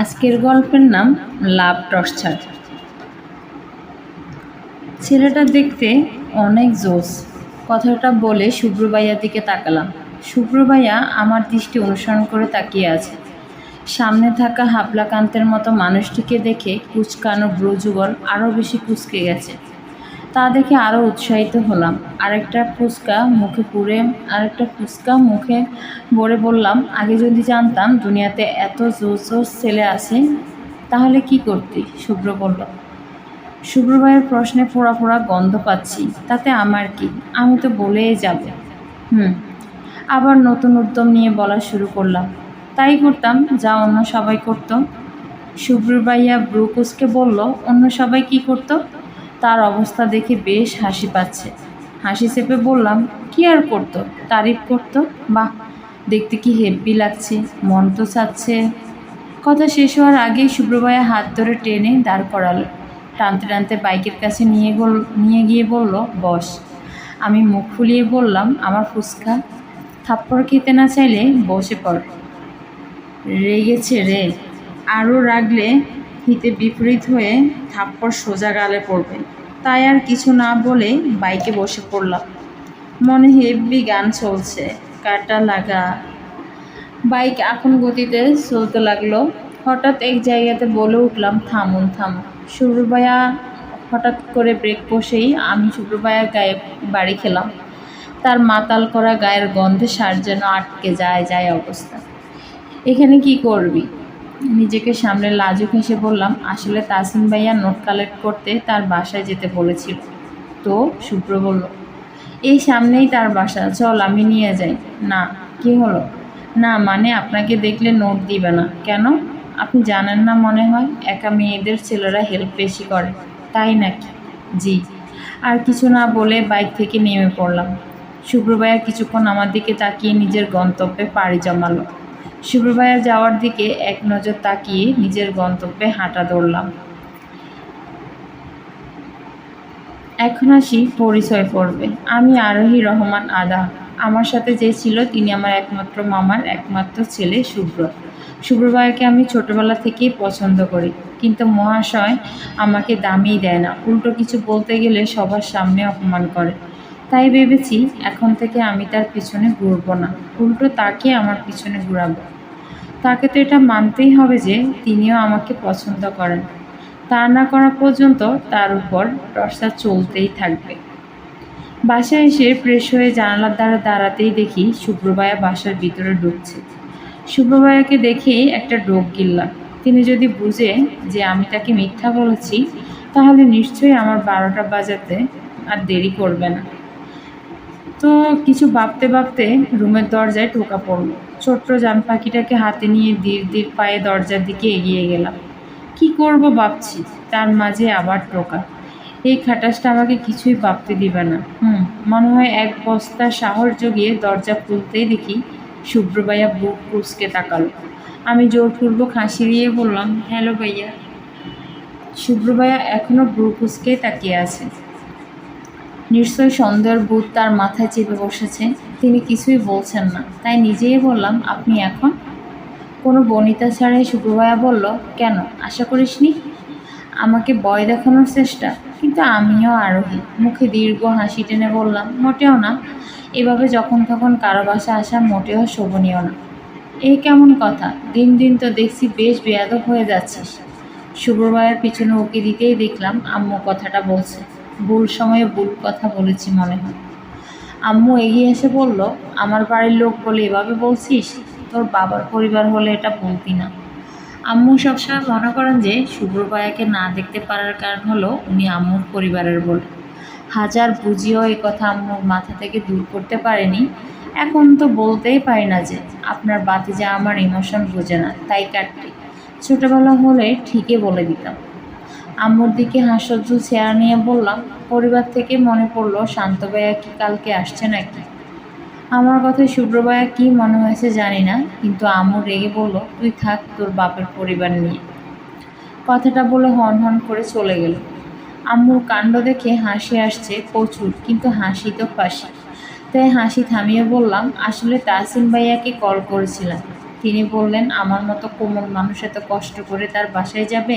আজকের গল্পের নাম লাভ টর্চার। ছেলেটা দেখতে অনেক জোস। কথাটা বলে শুভ্রবাইয়ার দিকে তাকালাম। শুভ্রবাইয়া আমার দৃষ্টি অনুসরণ করে তাকিয়ে আছে। সামনে থাকা হাবলাকান্তের মতো মানুষটিকে দেখে কুচকানো ব্রজুগল আরও বেশি কুচকে গেছে। তা দেখে আরও উৎসাহিত হলাম। আরেকটা ফুচকা মুখে পুড়ে, আরেকটা ফুচকা মুখে ভরে বললাম, আগে যদি জানতাম দুনিয়াতে এত জোর জোর ছেলে আছে, তাহলে কি করতি? শুভ্র বলল। শুভ্রভাইয়ের প্রশ্নে ফোড়া ফোড়া গন্ধ পাচ্ছি, তাতে আমার কি? আমি তো বলেই যাব। হুম, আবার নতুন উদ্যম নিয়ে বলা শুরু করলাম। তাই করতাম, যা অন্য সবাই করতো। শুভ্রবাইয়া ব্রুকুসকে বলল, অন্য সবাই কি করতো? তার অবস্থা দেখে বেশ হাসি পাচ্ছে। হাসি চেপে বললাম, কি আর করতো? তারিফ করতো? বাহ, দেখতে কি হেব্বি লাগছে, মন তো চাচ্ছে। কথা শেষ হওয়ার আগেই শুভ্রবাইয়া হাত ধরে টেনে দাঁড় করালো। টানতে টানতে বাইকের কাছে নিয়ে গল, নিয়ে গিয়ে বলল, বস। আমি মুখ ফুলিয়ে বললাম, আমার ফুচকা? থাপ্পড় খেতে না চাইলে বসে পড়। রেগেছে রে। আরও রাগলে হিতে বিপরীত হয়ে থাপ্পড় সোজা গালে পড়বে। তাই আর কিছু না বলে বাইকে বসে পড়লাম। মনে হেভি গান চলছে, কাটা লাগা। বাইক এখন গতিতে চলতে লাগল। হঠাৎ এক জায়গাতে বলে উঠলাম, থামুন থামুন। শুভ্রবায়া হঠাৎ করে ব্রেক বসেই আমি শুভ্রবায়ার গায়ে বাড়ি খেলাম। তার মাতাল করা গায়ের গন্ধে সার যেন আটকে যায় যায় অবস্থা। এখানে কি করবি? নিজেকে সামনে লাজুক হেসে বললাম, আসলে তাসিম ভাইয়া নোট কালেক্ট করতে তার বাসায় যেতে বলেছিল। তো শুভ্র বলল, এই সামনেই তার বাসা, চল আমি নিয়ে যাই। না, কি হলো? না মানে আপনাকে দেখলে নোট দিবে না। কেন? আপনি জানেন না মনে হয়, একা মেয়েদের ছেলেরা হেল্প বেশি করে, তাই নাকি? জি। আর কিছু না বলে বাইক থেকে নেমে পড়লাম। শুভ্রবাইয়া কিছুক্ষণ আমার দিকে তাকিয়ে নিজের গন্তব্যে পাড়ি জমালো। শুভ্রবাইয়া যাওয়ার দিকে এক নজর তাকিয়ে নিজের গন্তব্যে হাঁটা ধরলাম। এখন আসি পরিচয় পড়বে আমি আরোহী রহমান আদা। আমার সাথে যে ছিল তিনি আমার একমাত্র মামার একমাত্র ছেলে শুভ্র। শুভ্রবাইকে আমি ছোটবেলা থেকেই পছন্দ করি, কিন্তু মহাশয় আমাকে দামই দেয় না। উল্টো কিছু বলতে গেলে সবার সামনে অপমান করে। তাই ভেবেছি এখন থেকে আমি তার পিছনে ঘুরবো না। উল্টো তাকে আমার পিছনে ঘুরাবো। তাকে তো এটা মানতেই হবে যে তিনিও আমাকে পছন্দ করেন। তা না করা পর্যন্ত তার উপর টর্চার চলতেই থাকবে। বাসায় এসে ফ্রেশ হয়ে জানালার দ্বারা দাঁড়াতেই দেখি শুভ্রবায়া বাসার ভিতরে ঢুকছে। শুভ্রবায়াকে দেখেই একটা ডোক গিললাম তিনি যদি বুঝে যে আমি তাকে মিথ্যা বলেছি, তাহলে নিশ্চয়ই আমার বারোটা বাজাতে আর দেরি করবে না। তো কিছু ভাবতে ভাবতে রুমের দরজায় টোকা পড়ল। ছোট্ট জান পাখিটাকে হাতে নিয়ে ধীর ধীর পায়ে দরজার দিকে এগিয়ে গেলাম। কি করব ভাবছি? তার মাঝে আবার টোকা। এই খাটাসটা আমাকে কিছুই ভাবতে দিবে না। হুম, মনে হয় এক বস্তা সাহস জগিয়ে দরজা খুলতেই দেখি শুভ্রবাইয়া বুক কুচকে তাকালো। আমি জোর জোরপূর্বক হাসি দিয়ে বললাম, হ্যালো ভাইয়া। শুভ্র ভাইয়া এখনও ব্রু কুচকে তাকিয়ে আছে। নিশ্চয়ই সন্দেহের ভূত তার মাথায় চেপে বসেছে। তিনি কিছুই বলছেন না। তাই নিজেই বললাম, আপনি এখন কোনো বনিতা ছাড়াই শুভ্রভায়া বলল, কেন? আশা করিসনি? আমাকে ভয় দেখানোর চেষ্টা। কিন্তু আমিও আরোহী। মুখে দীর্ঘ হাসি টেনে বললাম, মোটেও না। এভাবে যখন তখন কারও বাসা আসা মোটেও শোভনীয় না। এই কেমন কথা? দিন দিন তো দেখছি বেশ বেয়াদব হয়ে যাচ্ছিস। শুভ্রবায়ের পিছনে উকি দিতেই দেখলাম আম্মু কথাটা বলছে। ভুল সময়ে ভুল কথা বলেছি মনে হয়। আম্মু এগিয়ে এসে বলল, আমার বাড়ির লোক বলে এভাবে বলছিস? তোর বাবার পরিবার হলে এটা বলতি না। আম্মু সবসময় মনে করেন যে শুভ্রবায়াকে না দেখতে পারার কারণ হলো উনি আম্মুর পরিবারের বলে। হাজার বুঝিয়েও এই কথা আম্মুর মাথা থেকে দূর করতে পারেনি। এখন তো বলতেই পারি না যে, আপনার বাতি যা আমার ইমোশন বোঝে না, তাই কাটতে। ছোটোবেলা হলে ঠিকই বলে দিতাম। আম্মুর দিকে হাস্যজ্জ্বল চেয়ার নিয়ে বললাম, পরিবার থেকে মনে পড়ল, শান্ত ভাইয়া কি কালকে আসছে নাকি? আমার কথায় শুভ্রবায়া কি মনে হয়েছে জানি না, কিন্তু আম্মু রেগে বলল, তুই থাক, তোর বাপের পরিবার নিয়ে। কথাটা বলে হন হন করে চলে গেল। আম্মুর কাণ্ড দেখে হাসি আসছে প্রচুর, কিন্তু হাসি তো ফাঁসি। তাই হাসি থামিয়ে বললাম, আসলে তাসিম ভাইয়াকে কল করেছিলাম। তিনি বললেন, আমার মতো কোমল মানুষ এত কষ্ট করে তার বাসায় যাবে?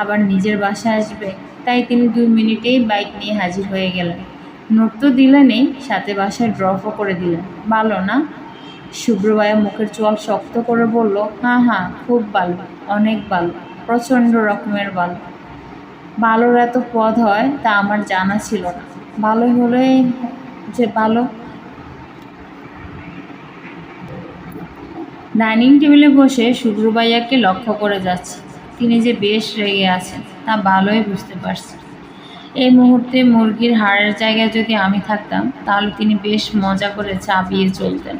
আবার নিজের বাসায় আসবে? তাই তিনি দুই মিনিটেই বাইক নিয়ে হাজির হয়ে গেলেন। নোট তো দিলেনই, সাথে বাসায় ড্রপও করে দিলেন। ভালো না? শুভ্রবায়া মুখের চোয়াল শক্ত করে বলল হ্যাঁ হ্যাঁ খুব ভালো, অনেক ভালো, প্রচণ্ড রকমের ভালো। ভালোর এত পদ হয় তা আমার জানা ছিল না। ভালো হলে যে ভালো ডাইনিং টেবিলে বসে শুভ্রবাইয়াকে লক্ষ্য করে যাচ্ছে। তিনি যে বেশ রেগে আছেন, তা ভালোই বুঝতে পারছি। এই মুহূর্তে মুরগির হাড়ের জায়গায় যদি আমি থাকতাম, তাহলে তিনি বেশ মজা করে চাপিয়ে চলতেন।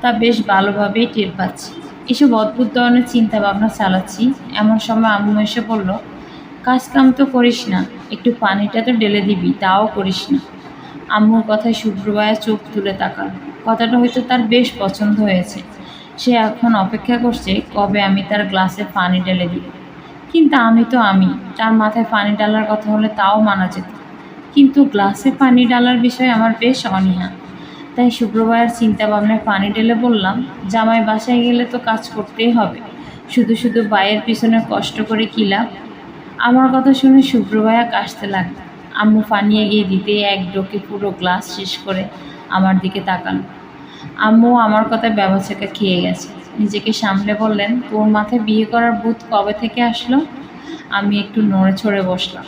তা বেশ ভালোভাবেই টের পাচ্ছি। এসব অদ্ভুত ধরনের চিন্তা ভাবনা চালাচ্ছি। এমন সময় আম্মু এসে বলল, কাজ কাম তো করিস না, একটু পানিটা তো ঢেলে দিবি, তাও করিস না। আম্মুর কথায় শুভ্রবায়া চোখ তুলে তাকাল। কথাটা হয়তো তার বেশ পছন্দ হয়েছে। সে এখন অপেক্ষা করছে কবে আমি তার গ্লাসে পানি ঢেলে দিব। কিন্তু আমি তো আমি, তার মাথায় পানি ডালার কথা হলে তাও মানা যেত। কিন্তু গ্লাসে পানি ডালার বিষয়ে আমার বেশ অনীহা। তাই শুক্রবার চিন্তা ভাবনায় পানি ঢেলে বললাম, জামাই বাসায় গেলে তো কাজ করতেই হবে। শুধু শুধু বাইয়ের পিছনে কষ্ট করে কী লাভ? আমার কথা শুনে শুভ্রভায়া কাশতে লাগল। আম্মু পানি এগিয়ে দিতে এক ডোকে পুরো গ্লাস শেষ করে আমার দিকে তাকালো। আম্মু আমার কথায় ব্যবসাকে খেয়ে গেছে। নিজেকে সামলে বললেন, তোর মাথায় বিয়ে করার বুথ কবে থেকে আসলো? আমি একটু নড়ে ছড়ে বসলাম।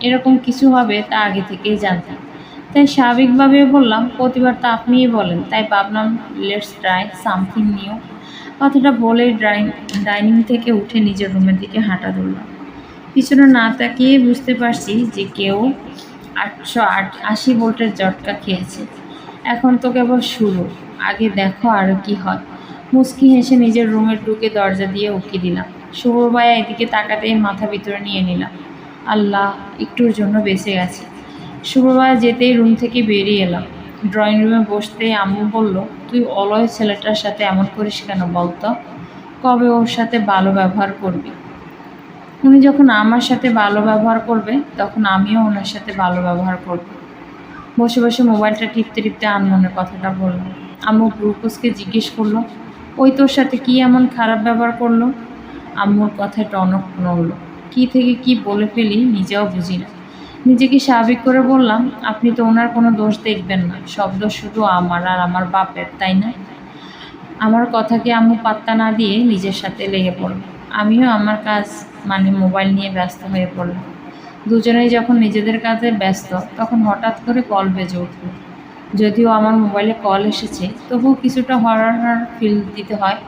এরকম কিছু হবে তা আগে থেকেই জানতাম। তাই স্বাভাবিকভাবে বললাম, প্রতিবার তা আপনিই বলেন, তাই ভাবলাম লেটস ট্রাই সামথিং নিউ কথাটা বলে ড্রাইং ডাইনিং থেকে উঠে নিজের রুমের দিকে হাঁটা ধরলাম। পিছনে না তাকিয়ে বুঝতে পারছি যে কেউ আটশো আট আশি ভোল্টের জটকা খেয়েছে। এখন তো কেবল শুরু। আগে দেখো আরও কি হয়। মুস্কি হেসে নিজের রুমের ঢুকে দরজা দিয়ে উকি দিলাম। শুভবায়া এদিকে তাকাতেই মাথা ভিতরে নিয়ে নিলাম আল্লাহ, একটুর জন্য বেঁচে গেছে। শুভবায়া যেতেই রুম থেকে বেরিয়ে এলাম ড্রয়িং রুমে বসতেই আম্মু বলল, তুই অলয় ছেলেটার সাথে এমন করিস কেন বলতো? কবে ওর সাথে ভালো ব্যবহার করবি? উনি যখন আমার সাথে ভালো ব্যবহার করবে, তখন আমিও ওনার সাথে ভালো ব্যবহার করব। বসে বসে মোবাইলটা টিপতে টিপতে আনমনের কথাটা বললাম আম্মু গ্লুকোজকে জিজ্ঞেস করল, ওই তোর সাথে কি এমন খারাপ ব্যবহার করল? আম্মুর কথায় টনক নড়ল কি থেকে কি বলে ফেলি নিজেও বুঝি না। নিজেকে স্বাভাবিক করে বললাম, আপনি তো ওনার কোনো দোষ দেখবেন না, সব দোষ শুধু আমার আর আমার বাপের, তাই না? আমার কথাকে আম্মু পাত্তা না দিয়ে নিজের সাথে লেগে পড়ল। আমিও আমার কাজ মানে মোবাইল নিয়ে ব্যস্ত হয়ে পড়লাম। দুজনেই যখন নিজেদের কাজে ব্যস্ত, তখন হঠাৎ করে কল বেজে উঠল। যদিও আমার মোবাইলে কল এসেছে, তবুও কিছুটা হরার ফিল দিতে হয়,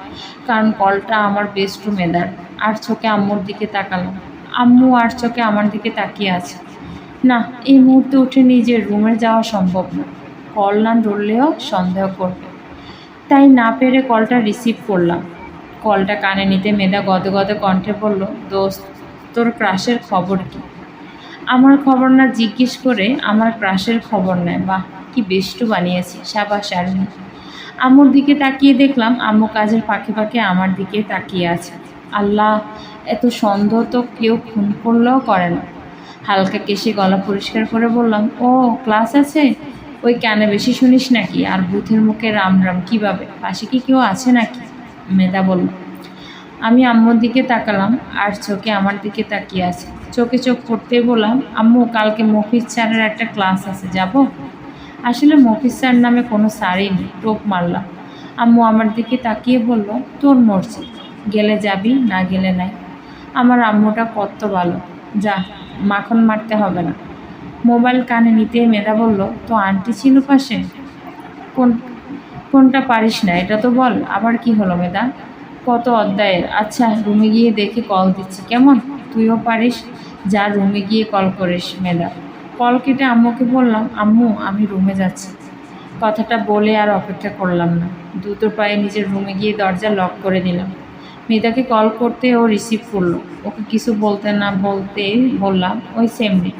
কারণ কলটা আমার বেস্ট মেদার আর চোখে আম্মুর দিকে তাকালাম আম্মু আর চোখে আমার দিকে তাকিয়ে আছে। না, এই মুহূর্তে উঠে নিজের রুমে যাওয়া সম্ভব না। কল না ধরলেও সন্দেহ করবে। তাই না পেরে কলটা রিসিভ করলাম। কলটা কানে নিতে মেধা গদে গদে কণ্ঠে বলল, দোস্ত, তোর ক্রাশের খবর কি? আমার খবর না জিজ্ঞেস করে আমার ক্রাশের খবর নেয়। বাহ কি বেষ্টু বানিয়েছি, সাবাস আরমি আম্মুর দিকে তাকিয়ে দেখলাম, আম্মু কাজের পাখি ফাঁকে আমার দিকে তাকিয়ে আছে। আল্লাহ, এত সন্দেহ তো কেউ খুন করলেও করে না। হালকা কেশে গলা পরিষ্কার করে বললাম, ও, ক্লাস আছে? ওই কানে বেশি শুনিস নাকি? আর বুথের মুখে রাম রাম, কীভাবে? পাশে কি কেউ আছে নাকি? মেধা বলল। আমি আম্মুর দিকে তাকালাম, আর চোখে আমার দিকে তাকিয়ে আছে। চোখে চোখ পড়তেই বললাম, আম্মু, কালকে মফিজ স্যারের একটা ক্লাস আছে, যাব? আসলে মফিজ স্যার নামে কোনো স্যারই নেই, টোপ মারলাম। আম্মু আমার দিকে তাকিয়ে বলল, তোর মর্জি, গেলে যাবি, না গেলে নাই। আমার আম্মুটা কত ভালো। যা, মাখন মারতে হবে না। মোবাইল কানে নিতে মেধা বলল, তো আন্টি ছিল পাশে? কোন, কোনটা পারিস না, এটা তো বল, আবার কি হলো মেধা? কত অধ্যায়ের আচ্ছা রুমে গিয়ে দেখে কল দিচ্ছি, কেমন? তুইও পারিস? যা, রুমে গিয়ে কল করিস, মেধা। কল কেটে আম্মুকে বললাম, আম্মু, আমি রুমে যাচ্ছি। কথাটা বলে আর অপেক্ষা করলাম না। দ্রুত পায়ে নিজের রুমে গিয়ে দরজা লক করে দিলাম মেয়েটাকে কল করতে ও রিসিভ করল। ওকে কিছু বলতে না বলতে বললাম, ওই সেমনি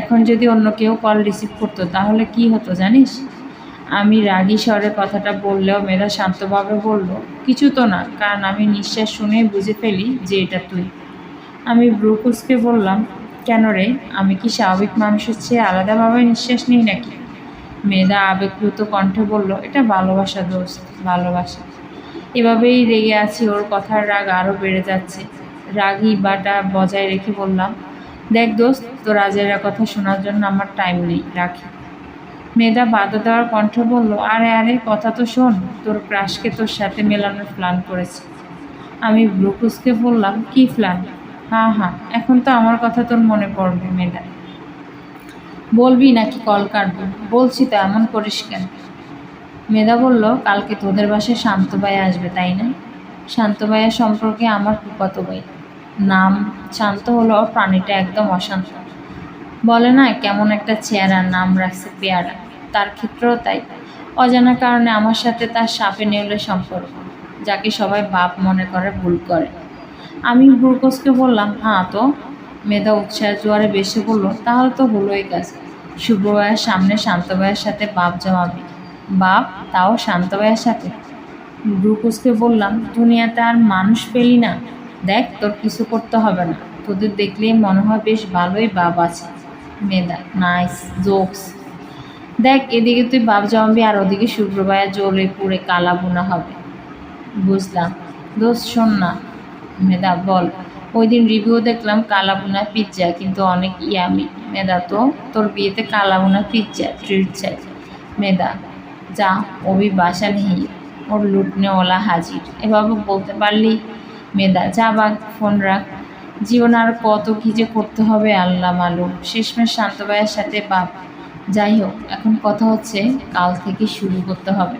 এখন যদি অন্য কেউ কল রিসিভ করতো, তাহলে কি হতো জানিস? আমি রাগী স্বরে কথাটা বললেও মেয়েরা শান্তভাবে বলল, কিছু তো না, কারণ আমি নিঃশ্বাস শুনেই বুঝে ফেলি যে এটা তুই। আমি ব্রুকুসকে বললাম কেন রে? আমি কি স্বাভাবিক মানুষের চেয়ে আলাদাভাবে নিঃশ্বাস নিই নাকি? মেয়েদা আবেগপ্লুত কণ্ঠে বলল, এটা ভালোবাসা দোস্ত, ভালোবাসা। এভাবেই রেগে আছি, ওর কথার রাগ আরও বেড়ে যাচ্ছে। রাগই বাটা বজায় রেখে বললাম, দেখ দোস্ত, তোর আজেরা কথা শোনার জন্য আমার টাইম নেই, রাখি। মেয়েটা বাধা দেওয়ার কণ্ঠ বলল, আরে আরে, কথা তো শোন, তোর ক্রাশকে তোর সাথে মেলানোর প্ল্যান করেছে। আমি ব্রুকুসকে বললাম, কি প্ল্যান হ্যাঁ হ্যাঁ। এখন তো আমার কথা তোর মনে পড়বে, মেয়েটা। বলবি নাকি কল কাটবো? বলছি তো, এমন করিস কেন? মেধা বলল, কালকে তোদের বাসায় শান্ত ভাই আসবে, তাই না? শান্ত ভাইয়ের সম্পর্কে আমার ফুপাতো ভাই নাম শান্ত হলো প্রাণীটা একদম অশান্ত। বলে না, কেমন একটা চেহারা নাম রাখছে পেয়ারা। তার ক্ষেত্রেও তাই। অজানা কারণে আমার সাথে তার সাপে নেউলে সম্পর্ক, যাকে সবাই বাপ মনে করে, ভুল করে। আমি বুরকোসকে বললাম হ্যাঁ তো, মেধা উৎসাহ জোয়ারে বেশি বলল তাহলে তো হলোই কাজ। শুভ্র ভাইয়ের সামনে শান্ত ভাইয়ের সাথে বাপ জমাবি। বাপ, তাও শান্ত ভাইয়ের সাথে? ব্রুকুসকে বললাম, দুনিয়াতে আর মানুষ পেলি না। দেখ, তোর কিছু করতে হবে না। তোদের দেখলেই মনে হয় বেশ ভালোই বাপ আছে। মেধা, নাইস, জোকস। দেখ, এদিকে তুই বাপ জমাবি আর ওদিকে শুক্রবার জ্বলে পুড়ে কালা বোনা হবে। বুঝলাম। দোষ শোন না। মেধা, বল। ওই দিন রিভিউ দেখলাম কালা বোনা পিৎজা কিন্তু অনেক ইয়ামি মেধা, তো তোর বিয়েতে কালা বোনা পিৎজা ট্রিট চাই। মেধা, যা, অভি বাসা নেই। ওর লুটনেওয়ালা হাজির। এভাবে বলতে পারলি? মেধা, যা, বাঘ, ফোন রাখ। জীবন আর কত কী যে করতে হবে আল্লাহ মালুম। শেষমেশ শান্ত ভাইয়ের সাথে বাপ যাই হোক, এখন কথা হচ্ছে কাল থেকে শুরু করতে হবে।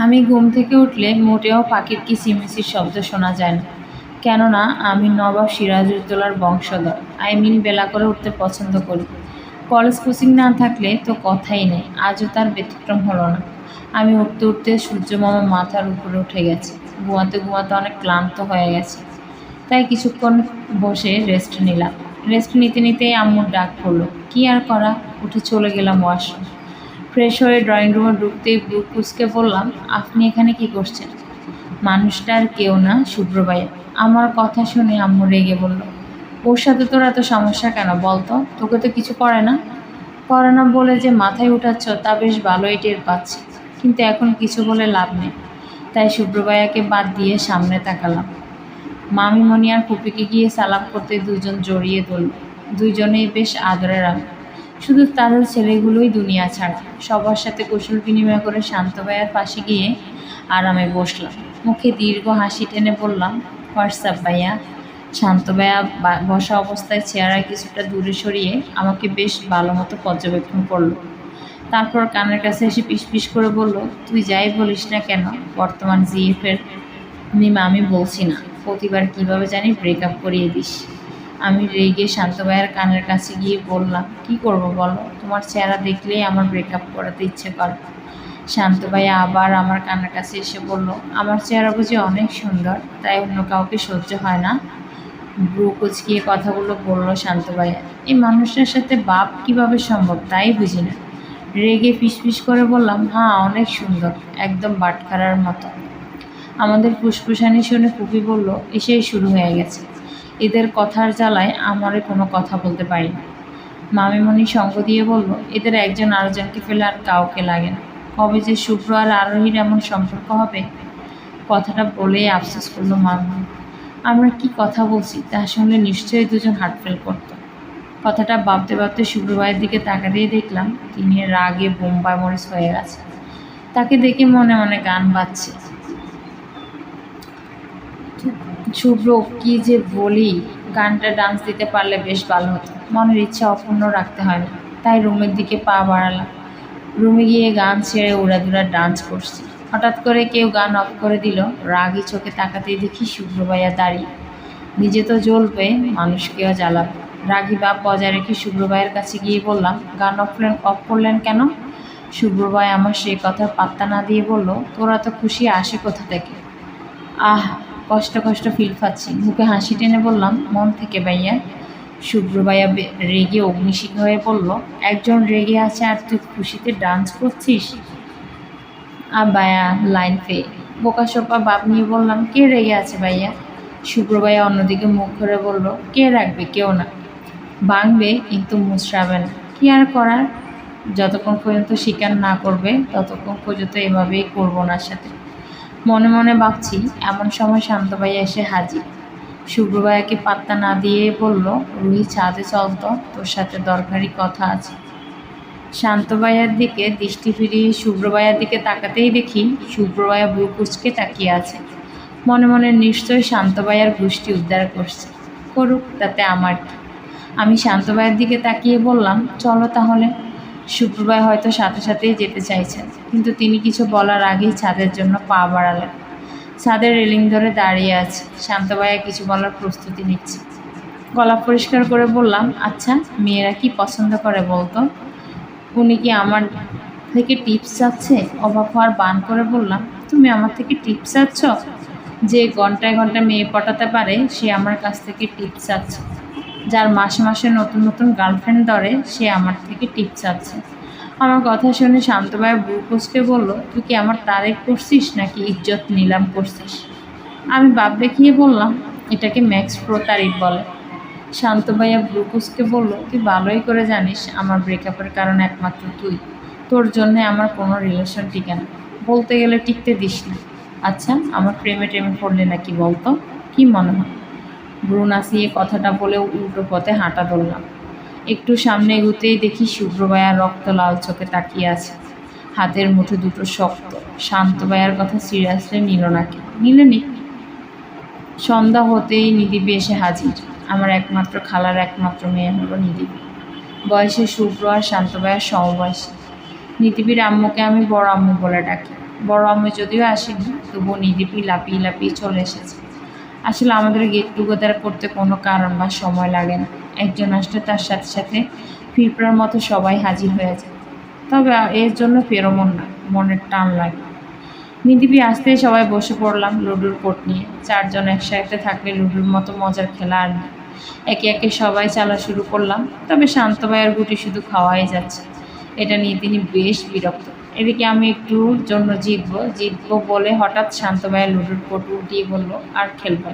আমি ঘুম থেকে উঠলে মোটেও পাখির কিচিমিচির শব্দ শোনা যায় না। কেননা, আমি নবাব সিরাজউদ্দৌলার বংশধর। আই মিন বেলা করে উঠতে পছন্দ করি। কলেজ কোচিং না থাকলে তো কথাই নেই, আজও তার ব্যতিক্রম হলো না। আমি উঠতে উঠতে সূর্য মামা মাথার উপরে উঠে গেছে। ঘুমাতে ঘুমাতে অনেক ক্লান্ত হয়ে গেছে। তাই কিছুক্ষণ বসে রেস্ট নিলাম। রেস্ট নিতে নিতেই আম্মুর ডাক পড়ল, কি আর করা? উঠে চলে গেলাম ওয়াশরুম ফ্রেশ হয়ে ড্রয়িং রুমে ঢুকতেই ব্রুকুসকে বললাম, আপনি এখানে কি করছেন? মানুষটা আর কেউ না শুভ্রবাইয়া আমার কথা শুনে আম্মু রেগে বলল, ওর সাথে তোর এত সমস্যা কেন বলতো তোকে তো কিছু করে না? করে না বলে যে মাথায় উঠাচ্ছ, তা বেশ ভালোই টের পাচ্ছি। কিন্তু এখন কিছু বলে লাভ নেই। তাই শুভ্রবাইয়াকে বাদ দিয়ে সামনে তাকালাম। মামিমণি আর ফুপিকে গিয়ে সালাম করতে দুজন জড়িয়ে ধরল। দুইজনেই বেশ আদরের আমি শুধু তাদের ছেলেগুলোই দুনিয়া ছাড়া। সবার সাথে কুশল বিনিময় করে শান্ত ভাইয়ার পাশে গিয়ে আরামে বসলাম। মুখে দীর্ঘ হাসি টেনে বললাম হোয়াটসঅ্যাপ ভাইয়া? শান্ত ভাইয়া বসা অবস্থায় চেয়ারে কিছুটা দূরে সরিয়ে আমাকে বেশ ভালো মতো পর্যবেক্ষণ করল। তারপর কানের কাছে এসে পিস করে বলল, তুই যাই বলিস না কেন, বর্তমান জিএফের নিমা আমি বলছি না। প্রতিবার কীভাবে জানি ব্রেকআপ করিয়ে দিস। আমি রেগে শান্ত ভাইয়ের কানের কাছে গিয়ে বললাম, কি করব বলো? তোমার চেহারা দেখলেই আমার ব্রেকআপ করাতে ইচ্ছে করে। শান্ত ভাইয়া আবার আমার কানের কাছে এসে বলল, আমার চেহারা বুঝি অনেক সুন্দর, তাই অন্য কাউকে সহ্য হয় না। ব্রু কুচকিয়ে কথাগুলো বলল শান্ত ভাইয়া এই মানুষটার সাথে বাপ কীভাবে সম্ভব তাই বুঝি না। রেগে ফিসফিস করে বললাম হ্যাঁ অনেক সুন্দর, একদম বাটখারার মতো। আমাদের ফুসফুসানি শুনে ফুপি বলল, এসেই শুরু হয়ে গেছে। এদের কথার জ্বালায় আমারে কোনো কথা বলতে পারি না। মামিমণি সঙ্গ দিয়ে বলল, এদের একজন আরেকজনকে ফেলে আর কাউকে লাগে না। কবে যে শুভ্র আর আরোহীর এমন সম্পর্ক হবে? কথাটা বলেই আফসোস করল মামনি আমরা কি কথা বলছি তা শুনলে নিশ্চয়ই দুজন হার্ট ফেল করতো। কথাটা ভাবতে ভাবতে শুভ্রবাইয়ের দিকে তাকা দিয়ে দেখলাম, তিনি রাগে বোম্বাই মরিচ হয়ে গেছে। তাকে দেখে মনে মনে গান বাজছে। শুভ্র, কি যে বলি, গানটা ডান্স দিতে পারলে বেশ ভালো হতো। মনের ইচ্ছা অপূর্ণ রাখতে হয়। না তাই রুমের দিকে পা বাড়ালাম। রুমে গিয়ে গান ছেড়ে উড়াদুরা ডান্স করছি। হঠাৎ করে কেউ গান অফ করে দিল। রাগি চোখে তাকাতেই দেখি শুভ্রবাইয়া দাঁড়িয়ে। নিজে তো জ্বলবে, মানুষকেও জ্বালাবে। রাগি বাপ বজায় রেখে শুভ্রবাইয়ের কাছে গিয়ে বললাম, গান অফ করলেন অফ করলেন কেন? শুভ্রবাই আমার সেই কথার পাত্তা না দিয়ে বলল, তোরা তো খুশি, আসে কোথা থেকে? আহ কষ্ট কষ্ট ফিল পাচ্ছি। মুখে হাসি টেনে বললাম, মন থেকে ভাইয়া শুভ্রবাইয়া বে- রেগে অগ্নিশিখা হয়ে বলল, একজন রেগে আছে আর তুই খুশিতে ডান্স করছিস? আর ভাইয়া লাইন পেয়ে বোকা সোপা বাপ নিয়ে বললাম, কে রেগে আছে ভাইয়া? শুভ্র ভাইয়া অন্যদিকে মুখ করে বলল, কে রাখবে? কেউ না। ভাঙবে, কিন্তু মুচড়াবে না। কী আর করার? যতক্ষণ পর্যন্ত স্বীকার না করবে, ততক্ষণ পর্যন্ত এভাবেই করব না সাথে। মনে মনে ভাবছি, এমন সময় শান্ত ভাইয়া এসে হাজির। শুভ্র ভাইয়াকে পাত্তা না দিয়ে বলল, রুহি, ছাদে চলতো তোর সাথে দরকারি কথা আছে। শান্ত ভাইয়ার দিকে দৃষ্টি ফিরিয়ে শুভ্র ভাইয়ার দিকে তাকাতেই দেখি শুভ্র ভাইয়া বুক কুচকে তাকিয়ে আছে। মনে মনে নিশ্চয়ই শান্ত ভাইয়ার গোষ্ঠী উদ্ধার করছে। করুক, তাতে আমার আমি শান্ত ভাইয়ের দিকে তাকিয়ে বললাম, চলো তাহলে। ভাই হয়তো সাথে সাথেই যেতে চাইছেন। কিন্তু তিনি কিছু বলার আগেই ছাদের জন্য পা বাড়ালেন। ছাদের রেলিং ধরে দাঁড়িয়ে আছে। শান্ত ভাইয়া কিছু বলার প্রস্তুতি নিচ্ছে। গলা পরিষ্কার করে বললাম আচ্ছা মেয়েরা কি পছন্দ করে বলতো? উনি কি আমার থেকে টিপস চাচ্ছে? অবাক হওয়ার বান করে বললাম, তুমি আমার থেকে টিপস চাচ্ছ? যে ঘন্টায় ঘন্টায় মেয়ে পটাতে পারে, সে আমার কাছ থেকে টিপস চাচ্ছে। যার মাসে মাসে নতুন নতুন গার্লফ্রেন্ড ধরে, সে আমার থেকে টিপস চাচ্ছে। আমার কথা শুনে শান্তভাই বুকুসকে বলল, তুই কি আমার তারেক করছিস নাকি ইজ্জত নিলাম করছিস? আমি বাপ দেখিয়ে বললাম, এটাকে ম্যাক্স প্রো তারিফ বলে। শান্ত ভাইয়া ব্রুকুসকে বলল, তুই ভালোই করে জানিস আমার ব্রেকআপের কারণ একমাত্র তুই। তোর জন্য আমার কোনো রিলেশন টিকে না। বলতে গেলে টিকতে দিস না। আচ্ছা আমার প্রেমে টেমে পড়লে নাকি বলতো? কি মনে হয়? ব্রু নাসিয়ে কথাটা বলে উল্টো পথে হাঁটা ধরলাম। একটু সামনে এগুতেই দেখি শুভ্র ভাইয়া রক্ত লাল চোখে তাকিয়ে আছে। হাতের মুঠো দুটো শক্ত। শান্ত ভাইয়ার কথা সিরিয়াসলি নিল নাকি নিলে নিক সন্ধ্যা হতেই নিদিবি এসে হাজির। আমার একমাত্র খালার একমাত্র মেয়ে হলো নিদিবি। বয়সে শুভ্র আর শান্ত ভাইয়ার সমবয়সী। নিদিবির আম্মুকে আমি বড় আম্মু বলে ডাকি। বড় আম্মু যদিও আসেনি, তবুও নিদিবি লাপিয়ে লাপিয়ে চলে এসেছে। আসলে আমাদের গেট টুগেদার করতে কোনো কারণ বা সময় লাগে না। একজন আসলে তার সাথে সাথে ফিরপড়ার মতো সবাই হাজির হয়ে যায়। তবে এর জন্য ফেরোমন না, মনের টান লাগে। নিদিবি আসতেই সবাই বসে পড়লাম লুডুর কোট নিয়ে। চারজন একসাথে থাকলে লুডুর মতো মজার খেলা আর নেই। একে একে সবাই চালা শুরু করলাম, তবে শান্ত ভাইয়ের গুটি শুধু খাওয়াই যাচ্ছে। এটা নিয়ে তিনি বেশ বিরক্ত। এদিকে আমি একটু জন্য জিতবো। জিতবো বলে হঠাৎ শান্ত লুডুর কোট উল্টিয়ে বলল, আর খেলব।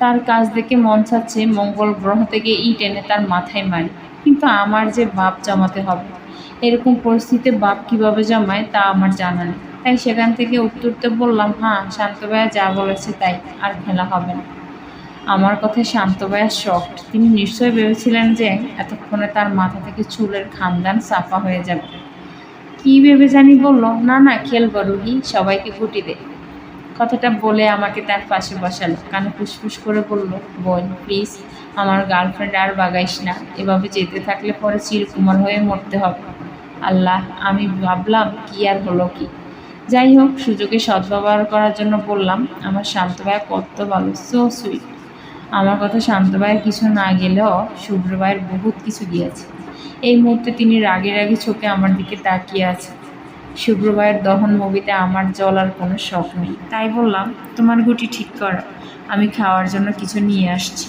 তার কাজ দেখে মন চাচ্ছে মঙ্গল গ্রহ থেকে ইট এনে তার মাথায় মারি। কিন্তু আমার যে বাপ জমাতে হবে, এরকম পরিস্থিতিতে বাপ কীভাবে জমায় তা আমার জানা নেই। তাই সেখান থেকে উত্তরতে বললাম হ্যাঁ শান্ত ভাইয়া যা বলেছে তাই, আর খেলা হবে না। আমার কথায় শান্ত ভাইয়া তিনি নিশ্চয়ই ভেবেছিলেন যে এতক্ষণে তার মাথা থেকে চুলের খানদান সাফা হয়ে যাবে। কী ভেবে জানি বলল? না না, খেলব রুহি, সবাইকে গুটি দে। কথাটা বলে আমাকে তার পাশে বসালো। কানে ফুসফুস করে বলল, বোন প্লিজ আমার গার্লফ্রেন্ড আর বাগাইস না। এভাবে যেতে থাকলে পরে চিরকুমার হয়ে মরতে হবে। আল্লাহ, আমি ভাবলাম কি আর হলো কি। যাই হোক, সুযোগে সদ্ব্যবহার করার জন্য বললাম, আমার শান্ত ভাইয়া কত ভালো সো সুইট আমার কথা শান্ত ভাইয়ের কিছু না গেলেও শুভ্র ভাইয়ের বহুত কিছু দিয়েছে এই মুহূর্তে তিনি রাগে রাগে চোখে আমার দিকে তাকিয়ে আছে। শুভ্র ভাইয়ের দহন মুভিতে আমার জল আর কোনো শখ নেই। তাই বললাম, তোমার গুটি ঠিক করো, আমি খাওয়ার জন্য কিছু নিয়ে আসছি।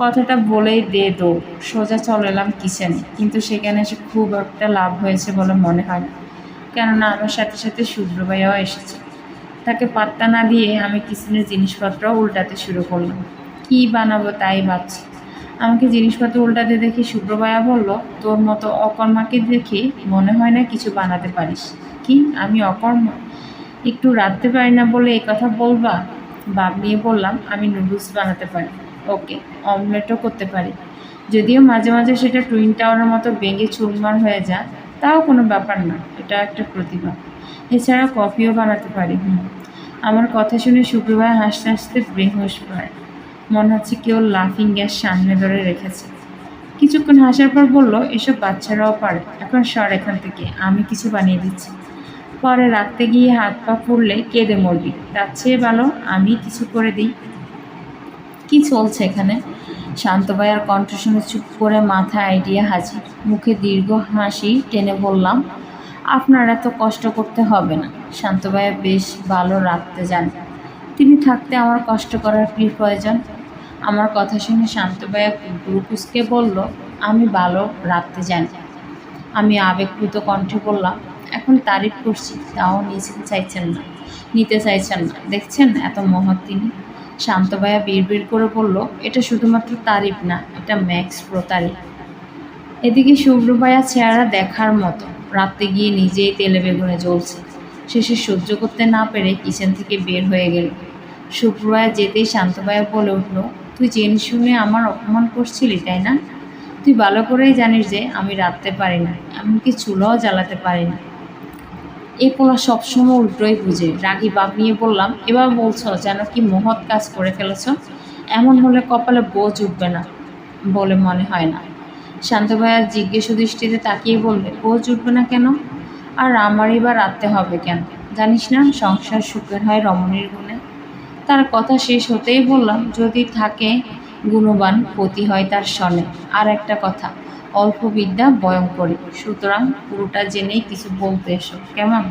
কথাটা বলেই দে দো সোজা চলে এলাম কিচেনে, কিন্তু সেখানে এসে খুব একটা লাভ হয়েছে বলে মনে হয় কেননা আমার সাথে সাথে শুভ্র ভাইয়াও এসেছে। তাকে পাত্তা না দিয়ে আমি কিচেনের জিনিসপত্র উল্টাতে শুরু করলাম। কী বানাবো তাই ভাবছি। আমাকে জিনিসপত্র উল্টাতে দেখে শুভ্র ভাইয়া বলল, তোর মতো অকর্মাকে দেখে মনে হয় না কিছু বানাতে পারিস। কি? আমি অকর্ম? একটু রাঁধতে পারি না বলে এই কথা বলবা? বাপ নিয়ে বললাম, আমি নুডলস বানাতে পারি। ওকে, অমলেটও করতে পারি। যদিও মাঝে মাঝে সেটা টুইন টাওয়ারের মতো ভেঙে চুরমার হয়ে যায়, তাও কোনো ব্যাপার না, এটা একটা প্রতিভা। এছাড়া কফিও বানাতে পারি, হুম। আমার কথা শুনে শুক্রবার হাসতে হাসতে ব্রেন বেহুশ পায় মনে হচ্ছে কেউ লাফিং গ্যাস সামনে ধরে রেখেছে। কিছুক্ষণ হাসার পর বলল, এসব বাচ্চারাও পারে। এখন সর এখান থেকে, আমি কিছু বানিয়ে দিচ্ছি। পরে রাখতে গিয়ে হাত পা ফুললে কেঁদে মরবি। তার চেয়ে ভালো আমি কিছু করে দিই। কি চলছে এখানে? শান্ত ভাইয়ার কণ্ঠ শুনে চুপ করে মাথা আইডিয়া হাজি মুখে দীর্ঘ হাসি টেনে বললাম, আপনার এত কষ্ট করতে হবে না। শান্ত ভাইয়া বেশ ভালো রাখতে যান তিনি থাকতে আমার কষ্ট করার কী প্রয়োজন? আমার কথা শুনে শান্ত ভাইয়া গ্রুপুসকে বলল, আমি ভালো, রাখতে জানি। আমি আবেগপ্লুত কণ্ঠে বললাম, এখন তারিফ করছি, তাও নিতে চাইছেন না, নিতে চাইছেন না। দেখছেন এত মহৎ তিনি? শান্ত ভাইয়া বিড় করে বলল, এটা শুধুমাত্র তারিফ না, এটা ম্যাক্স প্রো তারিফ। এদিকে শুভ্রবায়া চেহারা দেখার মতো রাত্রে গিয়ে নিজেই তেলে বেগুনে জ্বলছে। শেষে সহ্য করতে না পেরে কিচেন থেকে বের হয়ে গেল। শুভ্রবায়া যেতেই শান্তবায়া বলে উঠল তুই জেনে শুনে আমার অপমান করছিলি, তাই না? তুই ভালো করেই জানিস যে আমি রাঁধতে পারি না, এমনকি চুলাও জ্বালাতে পারি না। এ পোলা সবসময় উল্টোই বুঝে। রাগি বাপ নিয়ে বললাম, এবার বলছো যেন কি মহৎ কাজ করে ফেলেছ? এমন হলে কপালে বোঝ উঠবে না। বলে মনে হয় না। শান্ত ভাইয়া জিজ্ঞেস দৃষ্টিতে তাকিয়ে বললে, বোঝ উঠবে না কেন? আর আমারই বা রাখতে হবে কেন? জানিস না, সংসার সুখের হয় রমণীর গুণে। তার কথা শেষ হতেই বললাম, যদি থাকে গুণবান, পতি হয় তার স্বনে আর একটা কথা, অল্প বিদ্যা ভয়ঙ্করী সুতরাং পুরোটা জেনেই কিছু বলতে এসো। কেমন?